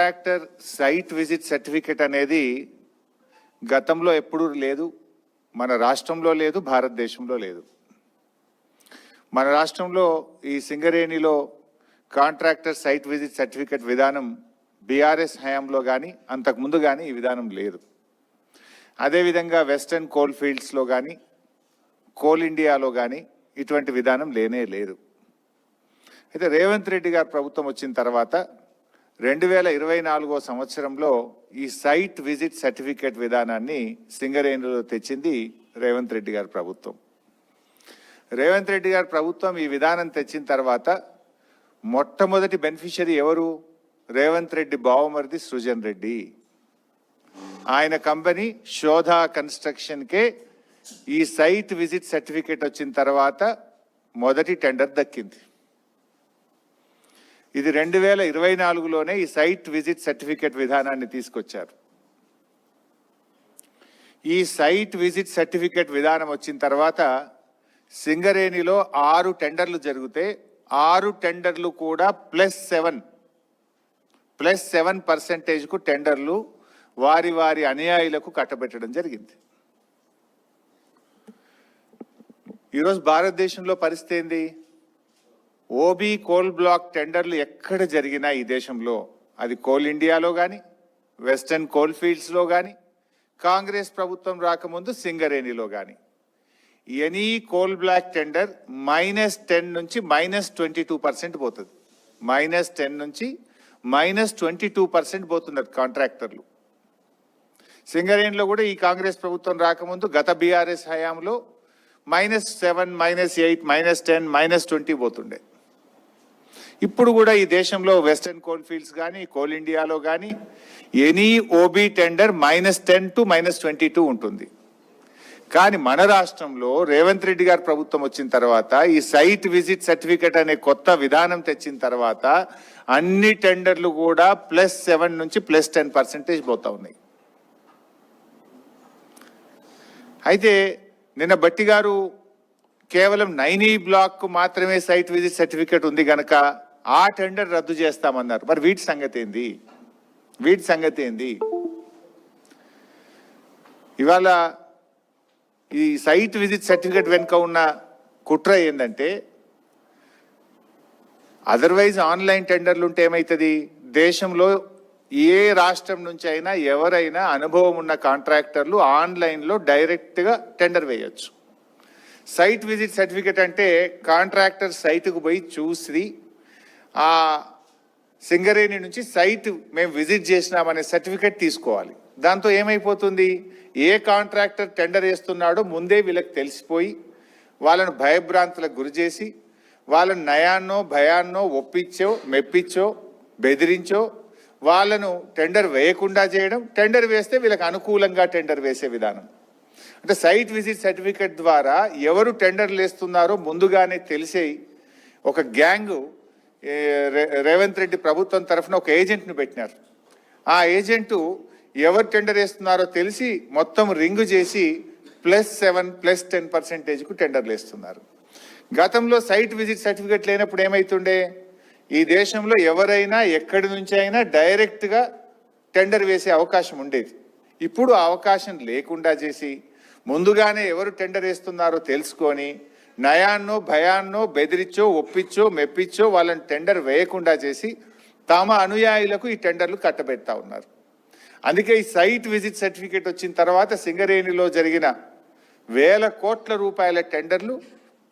Contractor site visit certificate అనేది గతంలో ఎప్పుడూ లేదు మన రాష్ట్రంలో లేదు భారతదేశంలో లేదు. మన రాష్ట్రంలో ఈ సింగరేణిలో కాంట్రాక్టర్ సైట్ విజిట్ సర్టిఫికెట్ విధానం బీఆర్ఎస్ హయాంలో కానీ అంతకుముందు కానీ ఈ విధానం లేదు. అదేవిధంగా వెస్టర్న్ కోల్ ఫీల్డ్స్లో కానీ కోల్ ఇండియాలో కానీ ఇటువంటి విధానం లేనే లేదు. అయితే రేవంత్ రెడ్డి గారు ప్రభుత్వం వచ్చిన తర్వాత రెండు వేల ఇరవై నాలుగో సంవత్సరంలో ఈ సైట్ విజిట్ సర్టిఫికేట్ విధానాన్ని సింగరేణిలో తెచ్చింది రేవంత్ రెడ్డి గారి ప్రభుత్వం. రేవంత్ రెడ్డి గారి ప్రభుత్వం ఈ విధానం తెచ్చిన తర్వాత మొట్టమొదటి బెనిఫిషరీ ఎవరు? రేవంత్ రెడ్డి బావమరిది సృజన్ రెడ్డి. ఆయన కంపెనీ శోధ కన్స్ట్రక్షన్కే ఈ సైట్ విజిట్ సర్టిఫికేట్ వచ్చిన తర్వాత మొదటి టెండర్ దక్కింది. ఇది రెండు వేల ఇరవై నాలుగులోనే ఈ సైట్ విజిట్ సర్టిఫికేట్ విధానాన్ని తీసుకొచ్చారు. ఈ సైట్ విజిట్ సర్టిఫికేట్ విధానం వచ్చిన తర్వాత సింగరేణిలో ఆరు టెండర్లు జరిగితే ఆరు టెండర్లు కూడా ప్లస్ సెవెన్ ప్లస్ సెవెన్ పర్సెంటేజ్కు టెండర్లు వారి వారి అనుయాయులకు కట్టబెట్టడం జరిగింది. ఈరోజు భారతదేశంలో పరిస్థితి ఏంది? ఓబీ కోల్ బ్లాక్ టెండర్లు ఎక్కడ జరిగినా ఈ దేశంలో అది కోల్ ఇండియాలో కానీ వెస్టర్న్ కోల్ ఫీల్డ్స్లో కానీ కాంగ్రెస్ ప్రభుత్వం రాకముందు సింగరేణిలో కానీ any coal block tender minus ten నుంచి మైనస్ ట్వంటీ టూ పర్సెంట్ పోతుంది. మైనస్ టెన్ నుంచి మైనస్ ట్వంటీ టూ పర్సెంట్ పోతున్నారు కాంట్రాక్టర్లు. సింగరేణిలో కూడా ఈ కాంగ్రెస్ ప్రభుత్వం రాకముందు గత బీఆర్ఎస్ హయాంలో minus seven minus eight minus ten minus twenty పోతుండే. ఇప్పుడు కూడా ఈ దేశంలో వెస్టర్న్ కోల్ ఫీల్డ్స్ కానీ కోల్ ఇండియాలో కానీ any OB tender minus ten to minus twenty two ఉంటుంది. కానీ మన రాష్ట్రంలో రేవంత్ రెడ్డి గారు ప్రభుత్వం వచ్చిన తర్వాత ఈ సైట్ విజిట్ సర్టిఫికెట్ అనే కొత్త విధానం తెచ్చిన తర్వాత అన్ని టెండర్లు కూడా ప్లస్ సెవెన్ నుంచి ప్లస్ టెన్ పర్సెంటేజ్ పోతా ఉన్నాయి. అయితే నిన్న బట్టి గారు కేవలం నైనీ బ్లాక్ మాత్రమే సైట్ విజిట్ సర్టిఫికేట్ ఉంది కనుక ఆ టెండర్ రద్దు చేస్తామన్నారు. మరి వీటి సంగతి ఏంది? వీటి సంగతి ఏంది? ఇవాళ ఈ సైట్ విజిట్ సర్టిఫికేట్ వెనుక ఉన్న కుట్ర ఏంటంటే అదర్వైజ్ ఆన్లైన్ టెండర్లు ఉంటే ఏమవుతుంది దేశంలో ఏ రాష్ట్రం నుంచి అయినా ఎవరైనా అనుభవం ఉన్న కాంట్రాక్టర్లు ఆన్లైన్లో డైరెక్ట్గా టెండర్ వేయచ్చు. సైట్ విజిట్ సర్టిఫికేట్ అంటే కాంట్రాక్టర్ సైట్కు పోయి చూసి ఆ సింగరేణి నుంచి సైట్ మేము విజిట్ చేసినామనే సర్టిఫికేట్ తీసుకోవాలి. దాంతో ఏమైపోతుంది? ఏ కాంట్రాక్టర్ టెండర్ వేస్తున్నాడో ముందే వీళ్ళకి తెలిసిపోయి వాళ్ళను భయభ్రాంతులకు గురి చేసి వాళ్ళని నయాన్నో భయాన్నో ఒప్పించో మెప్పించో బెదిరించో వాళ్ళను టెండర్ వేయకుండా చేయడం టెండర్ వేస్తే వీళ్ళకి అనుకూలంగా టెండర్ వేసే విధానం. అంటే సైట్ విజిట్ సర్టిఫికేట్ ద్వారా ఎవరు టెండర్లు వేస్తున్నారో ముందుగానే తెలిసే ఒక గ్యాంగు రేవంత్ రెడ్డి ప్రభుత్వం తరఫున ఒక ఏజెంట్ను పెట్టినారు. ఆ ఏజెంటు ఎవరు టెండర్ వేస్తున్నారో తెలిసి మొత్తం రింగు చేసి ప్లస్ సెవెన్ ప్లస్ టెన్ పర్సెంటేజ్కు టెండర్లు వేస్తున్నారు. గతంలో సైట్ విజిట్ సర్టిఫికేట్ లేనప్పుడు ఏమైతుండే? ఈ దేశంలో ఎవరైనా ఎక్కడి నుంచి అయినా డైరెక్ట్గా టెండర్ వేసే అవకాశం ఉండేది. ఇప్పుడు అవకాశం లేకుండా చేసి ముందుగానే ఎవరు టెండర్ వేస్తున్నారో తెలుసుకొని నయాన్నో భయాన్నో బెదిరించో ఒప్పించో మెప్పించో వాళ్ళని టెండర్ వేయకుండా చేసి తమ అనుయాయులకు ఈ టెండర్లు కట్టబెడతా ఉన్నారు. అందుకే ఈ సైట్ విజిట్ సర్టిఫికేట్ వచ్చిన తర్వాత సింగరేణిలో జరిగిన వేల కోట్ల రూపాయల టెండర్లు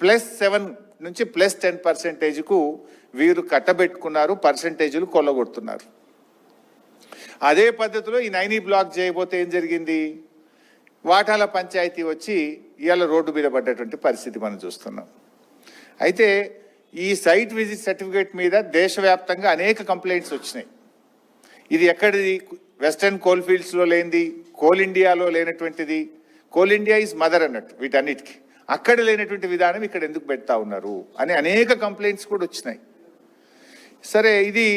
ప్లస్ సెవెన్ నుంచి ప్లస్ టెన్ పర్సెంటేజ్కు వీరు కట్టబెట్టుకున్నారు పర్సెంటేజీలు కొల్లగొడుతున్నారు. అదే పద్ధతిలో ఈ నైనీ బ్లాక్ చేయబోతే ఏం జరిగింది? వాటాల పంచాయతీ వచ్చి ఇవాళ రోడ్డు మీద పడ్డటువంటి పరిస్థితి మనం చూస్తున్నాం. అయితే ఈ సైట్ విజిట్ సర్టిఫికేట్ మీద దేశవ్యాప్తంగా అనేక కంప్లైంట్స్ వచ్చినాయి. ఇది ఎక్కడిది? వెస్టర్న్ కోల్ ఫీల్డ్స్లో లేనిది కోల్ ఇండియాలో లేనటువంటిది. కోల్ ఇండియా ఇస్ మదర్ అన్నట్టు వీటన్నిటికీ. అక్కడ లేనటువంటి విధానం ఇక్కడ ఎందుకు పెడతా ఉన్నారు? అని అనేక కంప్లైంట్స్ కూడా వచ్చినాయి. సరే ఇది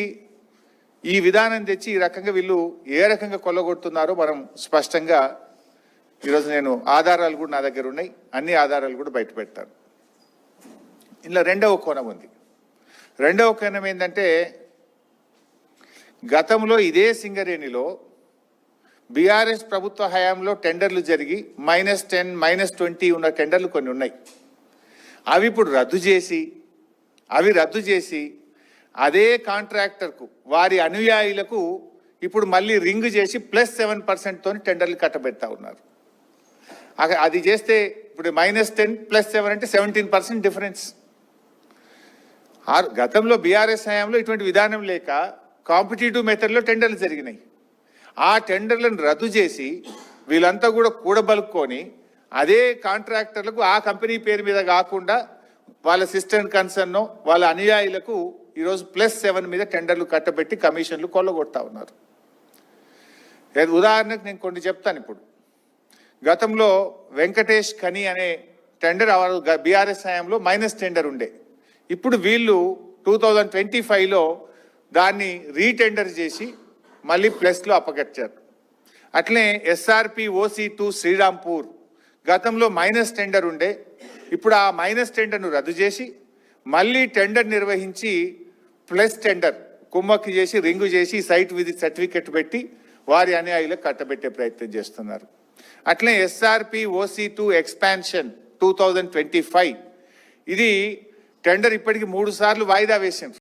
ఈ విధానం తెచ్చి ఈ రకంగా వీళ్ళు ఏ రకంగా కొల్లగొడుతున్నారో మనం స్పష్టంగా ఈరోజు నేను ఆధారాలు కూడా నా దగ్గర ఉన్నాయి. అన్ని ఆధారాలు కూడా బయట పెడతాను. ఇలా రెండవ కోణం ఉంది. రెండవ కోణం ఏంటంటే గతంలో ఇదే సింగరేణిలో బీఆర్ఎస్ ప్రభుత్వ హయాంలో టెండర్లు జరిగి మైనస్ టెన్ మైనస్ ట్వంటీ ఉన్న టెండర్లు కొన్ని ఉన్నాయి. అవి ఇప్పుడు రద్దు చేసి అవి రద్దు చేసి అదే కాంట్రాక్టర్కు వారి అనుయాయులకు ఇప్పుడు మళ్ళీ రింగ్ చేసి ప్లస్ సెవెన్ పర్సెంట్తో టెండర్లు కట్టబెడతా ఉన్నారు. అది చేస్తే ఇప్పుడు మైనస్ టెన్ ప్లస్ సెవెన్ అంటే సెవెంటీన్ పర్సెంట్ డిఫరెన్స్ ఆ- గతంలో బీఆర్ఎస్ హయాంలో ఇటువంటి విధానం లేక కాంపిటేటివ్ మెథడ్లో టెండర్లు జరిగినాయి. ఆ టెండర్లను రద్దు చేసి వీళ్ళంతా కూడా కూడబలుక్కొని అదే కాంట్రాక్టర్లకు ఆ కంపెనీ పేరు మీద కాకుండా వాళ్ళ సిస్టెంట్ కన్సర్న్ వాళ్ళ అనుయాయులకు ఈరోజు ప్లస్ సెవెన్ మీద టెండర్లు కట్టబెట్టి కమిషన్లు కొల్లగొడతా ఉన్నారు. ఉదాహరణకు నేను కొన్ని చెప్తాను ఇప్పుడు. గతంలో వెంకటేష్ ఖని అనే టెండర్ బీఆర్ఎస్ హయాంలో మైనస్ టెండర్ ఉండే. ఇప్పుడు వీళ్ళు టూ థౌజండ్ ట్వంటీ ఫైవ్లో దాన్ని రీటెండర్ చేసి మళ్ళీ ప్లస్లో అప్పగచ్చారు అట్లే ఎస్ఆర్పి ఓసీ టూ శ్రీరాంపూర్ గతంలో మైనస్ టెండర్ ఉండే. ఇప్పుడు ఆ మైనస్ టెండర్ను రద్దు చేసి మళ్ళీ టెండర్ నిర్వహించి ప్లస్ టెండర్ కుమ్మక్కి చేసి రింగు చేసి సైట్ విధి సర్టిఫికెట్ పెట్టి వారి అనుయాయులకు కట్టబెట్టే ప్రయత్నం చేస్తున్నారు. అట్లే SRP OC two expansion two thousand twenty five ఇది టెండర్ ఇప్పటికి మూడు సార్లు వాయిదా వేసింది